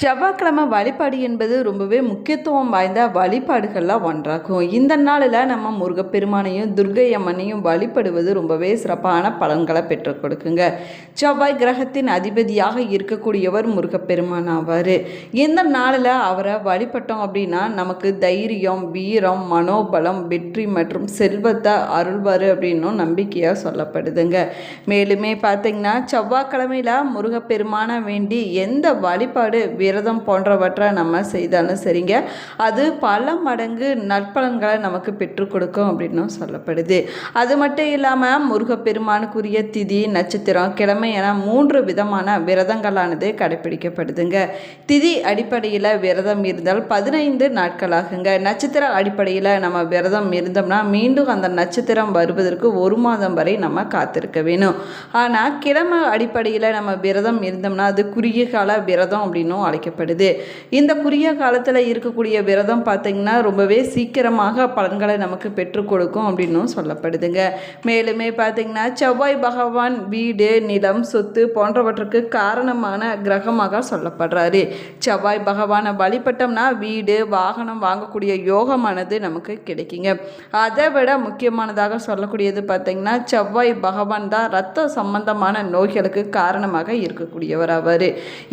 செவ்வாய்க்கிழமை வழிபாடு என்பது ரொம்பவே முக்கியத்துவம் வாய்ந்த வழிபாடுகள்லாம் ஒன்றாகும். இந்த நாளில் நம்ம முருகப்பெருமானையும் துர்க்கை அம்மனையும் வழிபடுவது ரொம்பவே சிறப்பான பலன்களை பெற்றுக் கொடுக்குங்க. செவ்வாய் கிரகத்தின் அதிபதியாக இருக்கக்கூடியவர் முருகப்பெருமான் ஆவார். இந்த நாளில் அவரை வழிபட்டோம் அப்படின்னா நமக்கு தைரியம் வீரம் மனோபலம் வெற்றி மற்றும் செல்வத்தை அருள்வார் அப்படின்னும் நம்பிக்கையாக சொல்லப்படுதுங்க. மேலுமே பார்த்தீங்கன்னா செவ்வாய்க்கிழமையில் முருகப்பெருமான வேண்டி எந்த வழிபாடு விரதம் போன்றவற்றை நம்ம செய்தாலும் சரிங்க. அது பல மடங்கு நற்பலன்களை நமக்கு பெற்றுக் கொடுக்கும் அப்படின்னும் சொல்லப்படுது. அது மட்டும் இல்லாமல் முருகப்பெருமானுக்குரிய திதி நட்சத்திரம் கிழமை என மூன்று விதமான விரதங்களானது கடைபிடிக்கப்படுதுங்க திதி அடிப்படையில் விரதம் இருந்தால் பதினைந்து நாட்களாகுங்க. நட்சத்திர அடிப்படையில் நம்ம விரதம் இருந்தோம்னா மீண்டும் அந்த நட்சத்திரம் வருவதற்கு ஒரு மாதம் வரை நம்ம காத்திருக்க வேணும். ஆனால் கிழமை அடிப்படையில் நம்ம விரதம் இருந்தோம்னா அது குறுகிய கால விரதம் அப்படின்னும் அழைக்கப்படுது. இந்த குறுகிய காலத்தில் இருக்கக்கூடிய விரதம் பார்த்திங்கன்னா ரொம்பவே சீக்கிரமாக பலன்களை நமக்கு பெற்றுக் கொடுக்கும் அப்படின்னும் சொல்லப்படுதுங்க. மேலுமே பார்த்திங்கன்னா செவ்வாய் பகவான் வீடு நிலம் சொத்து போன்றவற்றுக்கு காரணமான கிரகமாக சொல்லப்படுறாரு. செவ்வாய் பகவானை வழிபட்டோம்னா வீடு வாகனம் வாங்கக்கூடிய யோகமானது நமக்கு கிடைக்குங்க. அதை விட முக்கியமானதாக சொல்லக்கூடியது பார்த்திங்கன்னா செவ்வாய் பகவான் தான் ரத்த சம்பந்தமான நோய்களுக்கு காரணமாக இருக்கக்கூடியவர் அவர்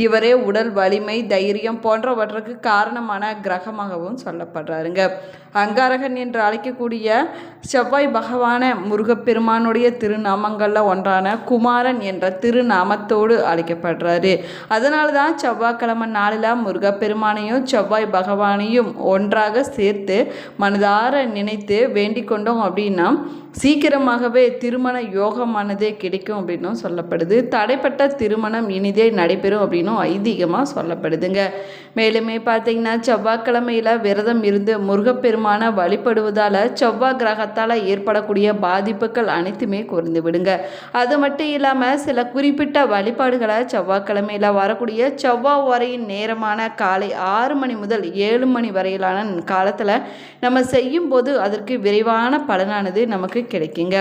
இவரே உடல் வலிமை தைரியம் போன்றவற்றுக்கு காரணமான கிரகமாகவும் சொல்லப்படுறாருங்க. அங்காரகன் என்று அழைக்கக்கூடிய செவ்வாய் பகவான முருகப்பெருமானுடைய திருநாமங்களில் ஒன்றான குமாரன் என்ற திருநாமத்தோடு அழைக்கப்படுறாரு. அதனால தான் செவ்வாய்க்கிழமை நாளில் முருகப்பெருமானையும் செவ்வாய் பகவானையும் ஒன்றாக சேர்த்து மனதார நினைத்து வேண்டிக் கொண்டோம் அப்படின்னா சீக்கிரமாகவே திருமண யோகமானதே கிடைக்கும் அப்படின்னும் சொல்லப்படுது. தடைப்பட்ட திருமணம் இனிதே நடைபெறும் அப்படின்னும் ஐதீகமாக சொல்லப்படுதுங்க மேலுமே பார்த்தீங்கன்னா செவ்வாய்க்கிழமையில் விரதம் இருந்து முருகப்பெருமானை வழிபடுவதால் செவ்வாய் கிரகத்தால் ஏற்படக்கூடிய பாதிப்புகள் அனைத்துமே குறைந்து விடுங்க. அது மட்டும் இல்லாமல் சில குறிப்பிட்ட வழிபாடுகளை செவ்வாய்க்கிழமையில் வரக்கூடிய செவ்வாய் வரையின் நேரமான காலை ஆறு மணி முதல் ஏழு மணி வரையிலான காலத்தில் நம்ம செய்யும்போது அதற்கு விரைவான பலனானது நமக்கு கிடைக்குங்க.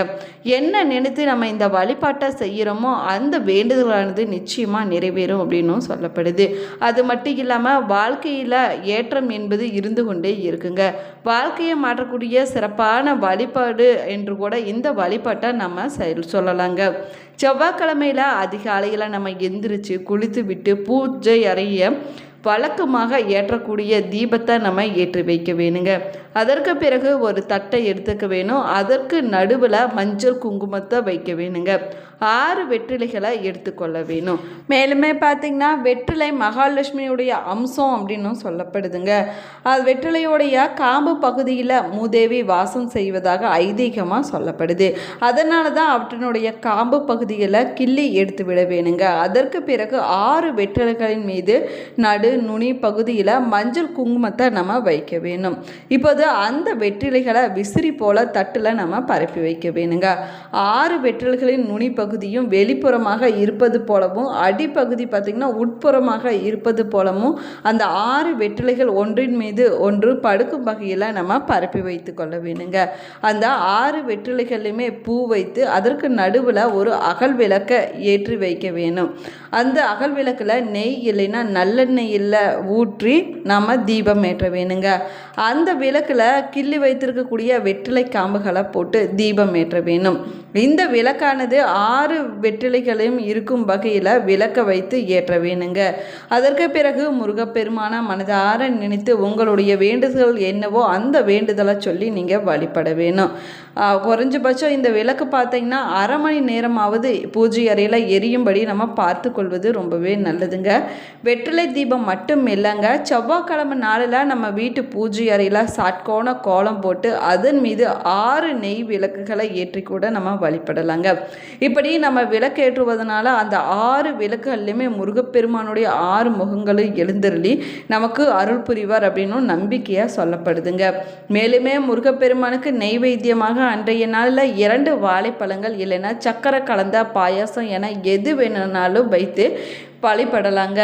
என்ன நினைத்து நம்ம இந்த வழிபாட்டை செய்கிறோமோ அந்த வேண்டுதலானது நிச்சயமாக நிறைவேறும் அப்படின்னும் சொல்லப்படுது. அது மட்டும் இல்லாமல் வாழ்க்கையில் ஏற்றம் என்பது இருந்து கொண்டே இருக்குங்க. வாழ்க்கையை மாற்றக்கூடிய சிறப்பான வழிபாடு என்று கூட இந்த வழிபாட்டை நம்ம செயல் சொல்லலாங்க. செவ்வாய்க்கிழமையில் அதிகாலையில் நம்ம எந்திரிச்சு குளித்து விட்டு பூஜை அறைய வழக்கமாக ஏற்றக்கூடிய தீபத்தை நம்ம ஏற்றி வைக்க வேணுங்க. அதற்கு பிறகு ஒரு தட்டை எடுத்துக்க வேணும். அதற்கு நடுவில் மஞ்சள் குங்குமத்தை வைக்க வேணுங்க. ஆறு வெற்றிலைகளை எடுத்துக்கொள்ள வேணும். மேலுமே பார்த்திங்கன்னா வெற்றிலை மகாலட்சுமியுடைய அம்சம் அப்படின்னும் சொல்லப்படுதுங்க. அது வெற்றிலையுடைய காம்பு பகுதியில் மூதேவி வாசம் செய்வதாக ஐதீகமாக சொல்லப்படுது. அதனால தான் அவற்றினுடைய காம்பு பகுதியில் கிள்ளி எடுத்து விட வேணுங்க. அதற்கு பிறகு ஆறு வெற்றிலைகளின் மீது நடு நுனி பகுதியில் மஞ்சள் குங்குமத்தை நம்ம வைக்க வேணும். இப்போது அந்த வெற்றிலைகளை விசிறி போல தட்டில் நம்ம பரப்பி வைக்க வேணுங்க. ஆறு வெற்றிலைகளின் நுனி பகுதியும் வெளிப்புறமாக இருப்பது போலவும் அடிப்பகுதி பார்த்திங்கன்னா உட்புறமாக இருப்பது போலவும் அந்த ஆறு வெற்றிலைகள் ஒன்றின் மீது ஒன்று படுக்கும் வகையில் நம்ம பரப்பி வைத்து கொள்ள வேணுங்க. அந்த ஆறு வெற்றிலைகளையுமே பூ வைத்து அதற்கு நடுவில் ஒரு அகல் விளக்கை ஏற்றி வைக்க வேணும். அந்த அகல் விளக்கில் நெய் இல்லைன்னா நல்லெண்ணெய் இல்லை ஊற்றி நம்ம தீபம் ஏற்ற வேணுங்க. அந்த விளக்கில் கிள்ளி வைத்திருக்கக்கூடிய வெற்றிலை காம்புகளை போட்டு தீபம் ஏற்ற வேணும் இந்த விளக்கானது ஆறு வெற்றிலைகளையும் இருக்கும் வகையில் விளக்க வைத்து ஏற்ற வேணுங்க. அதற்கு பிறகு முருகப்பெருமான மனதார நினைத்து உங்களுடைய வேண்டுதல் என்னவோ அந்த வேண்டுதலை சொல்லி நீங்கள் வழிபட வேணும். குறைஞ்சபட்சம் இந்த விளக்கு பார்த்தீங்கன்னா அரை மணி நேரமாவது பூஜை அறையில் எரியும்படி நம்ம பார்த்து கொள்வது ரொம்பவே நல்லதுங்க. வெற்றிலை தீபம் மட்டும் இல்லைங்க. செவ்வாய்க்கிழமை நாளில் நம்ம வீட்டு பூஜை அறையில் சாட்கோண கோலம் போட்டு அதன் மீது ஆறு நெய் விளக்குகளை ஏற்றி கூட நம்ம வழிபடலாங்க. இப்படி நம்ம விளக்கேற்றுவதனால அந்த ஆறு விளக்குகள்லையுமே முருகப்பெருமானுடைய ஆறு முகங்களும் எழுந்தருளி நமக்கு அருள் புரிவார் அப்படின்னும் நம்பிக்கையாக சொல்லப்படுதுங்க. மேலுமே முருகப்பெருமானுக்கு நெய்வேத்தியமாக அன்றைய நாளில் இரண்டு வாழைப்பழங்கள் இல்லைன்னா சக்கரை கலந்த பாயாசம் என எது வேணும்னாலும் வைத்து வழிபடலாங்க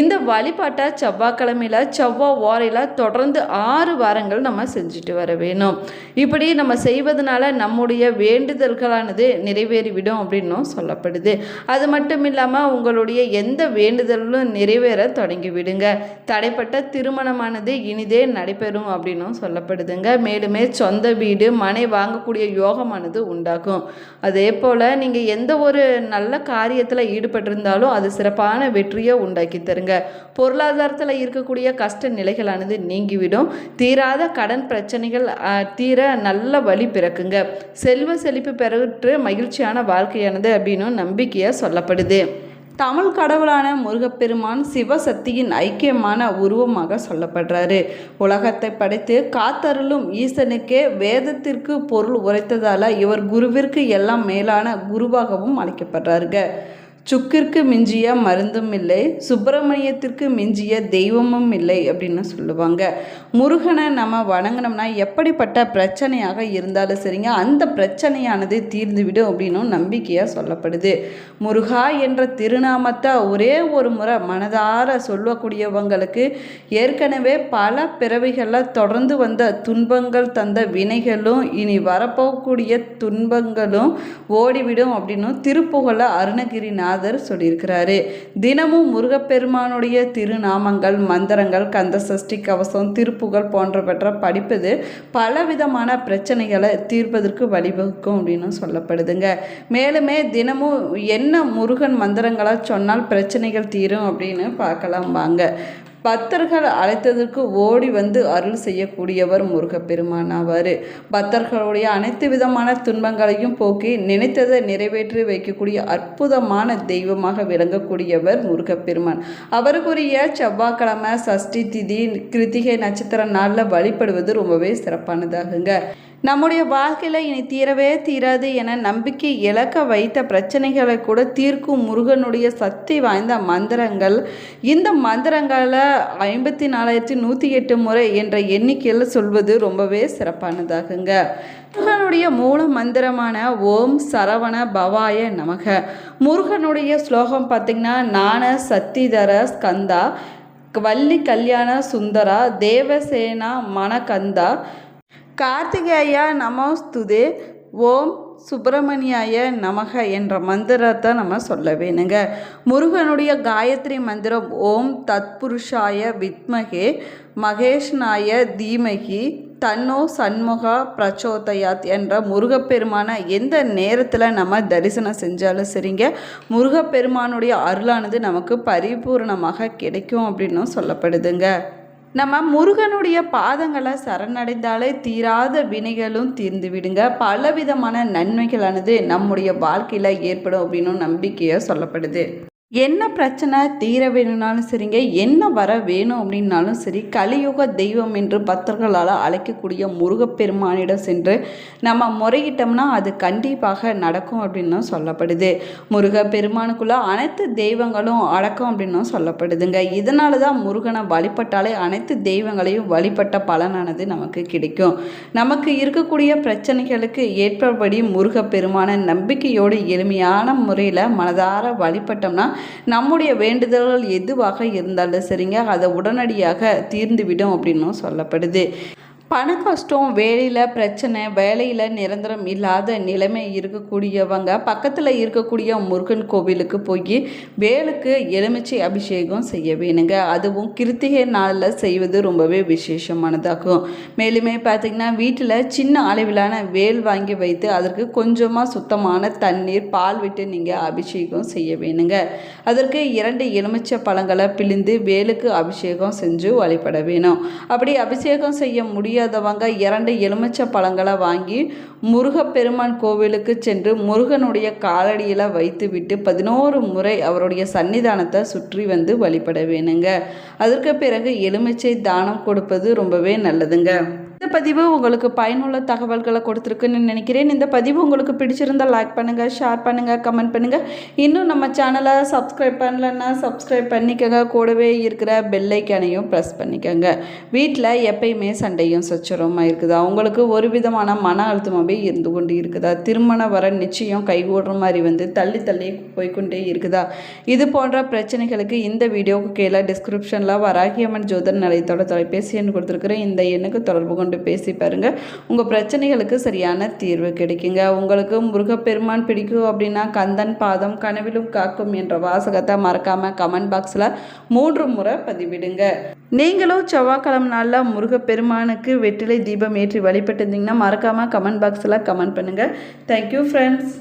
இந்த வழிபாட்டை செவ்வாய்க்கிழமையில் செவ்வாய் ஓரையில் தொடர்ந்து ஆறு வாரங்கள் நம்ம செஞ்சுட்டு வர வேணும். இப்படி நம்ம செய்வதனால நம்முடைய வேண்டுதல்களானது நிறைவேறிவிடும் அப்படின்னும் சொல்லப்படுது. அது மட்டும் இல்லாமல் உங்களுடைய எந்த வேண்டுதலும் நிறைவேற தொடங்கி விடுங்க தடைப்பட்ட திருமணமானது இனிதே நடைபெறும் அப்படின்னும் சொல்லப்படுதுங்க. மேலுமே சொந்த வீடு மனை வாங்கக்கூடிய யோகமானது உண்டாகும். அதே போல் நீங்கள் எந்த ஒரு நல்ல காரியத்தில் ஈடுபட்டிருந்தாலும் அது சிறப்பான வெற்றியை உண்டாக்கி தருங்க பொருளாதாரத்தில் இருக்கக்கூடிய கஷ்ட நிலைகளானது நீங்கிவிடும். தீராத கடன் பிரச்சனைகள் தீர நல்ல வழி பிறக்குங்க. செல்வ செழிப்பு பெற்று மகிழ்ச்சியான வாழ்க்கையானது அப்படின்னு நம்பிக்கையாக சொல்லப்படுது. தமிழ் கடவுளான முருகப்பெருமான் சிவசக்தியின் ஐக்கியமான உருவமாக சொல்லப்படுறாரு. உலகத்தை படைத்து காத்தருளும் ஈசனுக்கே வேதத்திற்கு பொருள் உரைத்ததால் இவர் குருவிற்கு எல்லாம் மேலான குருவாகவும் அழைக்கப்படுறாருங்க. சுக்கிற்கு மிஞ்சிய மருந்தும் இல்லை சுப்பிரமணியத்திற்கு மிஞ்சிய தெய்வமும் இல்லை அப்படின்னு சொல்லுவாங்க. முருகனை நம்ம வணங்கினோம்னா எப்படிப்பட்ட பிரச்சனையாக இருந்தாலும் சரிங்க அந்த பிரச்சனையானது தீர்ந்துவிடும் அப்படின்னும் நம்பிக்கையாக சொல்லப்படுது. முருகா என்ற திருநாமத்தை ஒரே ஒரு முறை மனதார சொல்லக்கூடியவங்களுக்கு ஏற்கனவே பல பிறவிகளில் தொடர்ந்து வந்த துன்பங்கள் தந்த வினைகளும் இனி வரப்போகக்கூடிய துன்பங்களும் ஓடிவிடும் அப்படின்னும் திருப்புகழ நாதர் சொல்லியிருக்கிறாரு. தினமும் முருகப்பெருமானுடைய திருநாமங்கள் மந்திரங்கள் கந்த சஷ்டி கவசம் திருப்புகழ் போன்றவற்றை படிப்பது பலவிதமான பிரச்சனைகளை தீர்ப்பதற்கு வழிவகுக்கும் அப்படின்னு சொல்லப்படுதுங்க. மேலுமே தினமும் என்ன முருகன் மந்திரங்களை சொன்னால் பிரச்சனைகள் தீரும் அப்படின்னு பார்க்கலாம் வாங்க. பக்தர்கள் அழைத்ததற்கு ஓடி வந்து அருள் செய்யக்கூடியவர் முருகப்பெருமான் ஆவார். பக்தர்களுடைய அனைத்து விதமான துன்பங்களையும் போக்கி நினைத்ததை நிறைவேற்றி வைக்கக்கூடிய அற்புதமான தெய்வமாக விளங்கக்கூடியவர் முருகப்பெருமான். அவருக்குரிய செவ்வாய்க்கிழமை சஷ்டி திதி கிருத்திகை நட்சத்திர நாளில் வழிபடுவது ரொம்பவே சிறப்பானதாகுங்க. நம்முடைய வாழ்க்கையில் இனி தீரவே தீராது என நம்பிக்கை இழக்க வைத்த பிரச்சனைகளை கூட தீர்க்கும் முருகனுடைய சக்தி வாய்ந்த மந்திரங்கள். இந்த மந்திரங்களை ஐம்பத்தி நாலாயிரத்தி நூற்றி எட்டு முறை என்ற எண்ணிக்கையில் சொல்வது ரொம்பவே சிறப்பானதாகுங்க. முருகனுடைய மூல மந்திரமான ஓம் சரவண பவாய நமக. முருகனுடைய ஸ்லோகம் பார்த்திங்கன்னா நாண சக்திதர ஸ்கந்தா வள்ளி கல்யாண சுந்தரா தேவசேனா மணகந்தா கார்த்திகேயா நமோஸ்துதே. ஓம் சுப்பிரமணியாய நமக என்ற மந்திரத்தை நம்ம சொல்ல வேணுங்க. முருகனுடைய காயத்ரி மந்திரம் ஓம் தத்புருஷாய வித்மகே மகேஷ்னாய தீமகி தன்னோ சண்முகா பிரச்சோதயாத் என்ற முருகப்பெருமான எந்த நேரத்தில் நம்ம தரிசனம் செஞ்சாலும் சரிங்க. முருகப்பெருமானுடைய அருளானது நமக்கு பரிபூர்ணமாக கிடைக்கும் அப்படின்னும் சொல்லப்படுதுங்க. நம்ம முருகனுடைய பாதங்களை சரணடைந்தாலே தீராத வினைகளும் தீர்ந்து விடுங்க. பலவிதமான நன்மைகளானது நம்முடைய வாழ்க்கையில் ஏற்படும் அப்படின்னு நம்பிக்கையாக சொல்லப்படுது. என்ன பிரச்சனை தீர வேணும்னாலும் சரிங்க என்ன வர வேணும் அப்படின்னாலும் சரி கலியுக தெய்வம் என்று பக்தர்களால் அழைக்கக்கூடிய முருகப்பெருமானிடம் சென்று நம்ம முறையிட்டோம்னா அது கண்டிப்பாக நடக்கும் அப்படின்னும் சொல்லப்படுது. முருகப்பெருமானுக்குள்ள அனைத்து தெய்வங்களும் அடக்கம் அப்படின்னும் சொல்லப்படுதுங்க. இதனால தான் முருகனை வழிபட்டாலே அனைத்து தெய்வங்களையும் வழிபட்ட பலனானது நமக்கு கிடைக்கும். நமக்கு இருக்கக்கூடிய பிரச்சனைகளுக்கு ஏற்றபடி முருகப்பெருமான நம்பிக்கையோடு எளிமையான முறையில் மனதார வழிபட்டோம்னா நம்முடைய வேண்டுதல்கள் எதுவாக இருந்தாலும் சரிங்க அதை உடனடியாக தீர்ந்துவிடும் அப்படின்னும் சொல்லப்படுது. பண கஷ்டம் வேலையில் பிரச்சனை வேலையில் நிரந்தரம் இல்லாத நிலைமை இருக்கக்கூடியவங்க பக்கத்தில் இருக்கக்கூடிய முருகன் கோவிலுக்கு போய் வேலுக்கு எலுமிச்சை அபிஷேகம் செய்ய வேணுங்க. அதுவும் கிருத்திகை நாளில் செய்வது ரொம்பவே விசேஷமானதாகும். மேலுமே பார்த்திங்கன்னா வீட்டில் சின்ன அளவிலான வேல் வாங்கி வைத்து அதற்கு கொஞ்சமாக சுத்தமான தண்ணீர் பால் விட்டு நீங்கள் அபிஷேகம் செய்ய வேணுங்க. அதற்கு இரண்டு எலுமிச்சை பழங்களை பிழிந்து வேலுக்கு அபிஷேகம் செஞ்சு வழிபட வேணும். அப்படி அபிஷேகம் செய்ய முடியும் முடியாதவங்க இரண்டு எலுமிச்சை பழங்களை வாங்கி முருகப்பெருமான் கோவிலுக்கு சென்று முருகனுடைய காலடியில் வைத்துவிட்டு பதினோரு முறை அவருடைய சன்னிதானத்தை சுற்றி வந்து வழிபட வேணுங்க. அதற்கு பிறகு எலுமிச்சை தானம் கொடுப்பது ரொம்பவே நல்லதுங்க. இந்த பதிவு உங்களுக்கு பயனுள்ள தகவல்களை கொடுத்துருக்குன்னு நினைக்கிறேன். இந்த பதிவு உங்களுக்கு பிடிச்சிருந்தால் லைக் பண்ணுங்கள் ஷேர் பண்ணுங்கள் கமெண்ட் பண்ணுங்கள் இன்னும் நம்ம சேனலை சப்ஸ்கிரைப் பண்ணலன்னா சப்ஸ்கிரைப் பண்ணிக்கோங்க. கூடவே இருக்கிற பெல்லைக்கானையும் ப்ரெஸ் பண்ணிக்கோங்க. வீட்டில் எப்பயுமே சண்டையும் சச்சரவுமா இருக்குதா? உங்களுக்கு ஒரு விதமான மன அழுத்தமாகவே இருந்து கொண்டு இருக்குதா? திருமண வர நிச்சயம் கைகூடுற மாதிரி வந்து தள்ளி தள்ளி போய்க்கொண்டே இருக்குதா? இது போன்ற பிரச்சனைகளுக்கு இந்த வீடியோவுக்கு கீழே டிஸ்கிரிப்ஷனில் வராகியம்மன் ஜோதர் நிலையத்தோட தொலைபேசி எண் கொடுத்துருக்குறேன் இந்த எண்ணுக்கு தொடர்பு கொண்டு பேசி பாருங்கள் உங்கள் பிரச்சனைகளுக்கு சரியான தீர்வு கிடைக்குங்க. உங்களுக்கு முருகப்பெருமான் பிடிக்கும் அப்படின்னா கந்தன் பாதம் கனவிலும் காக்கும் என்ற வாசகத்தை மறக்காமல் கமெண்ட் பாக்ஸில் மூன்று முறை பதிவிடுங்க. நீங்களும் செவ்வாய்க்கிழமை நாளில் முருகப்பெருமானுக்கு வெற்றிலை தீபம் ஏற்றி வழிபட்டு இருந்தீங்கன்னா மறக்காமல் கமெண்ட் பாக்ஸில் கமெண்ட் பண்ணுங்கள் தேங்க்யூ ஃப்ரெண்ட்ஸ்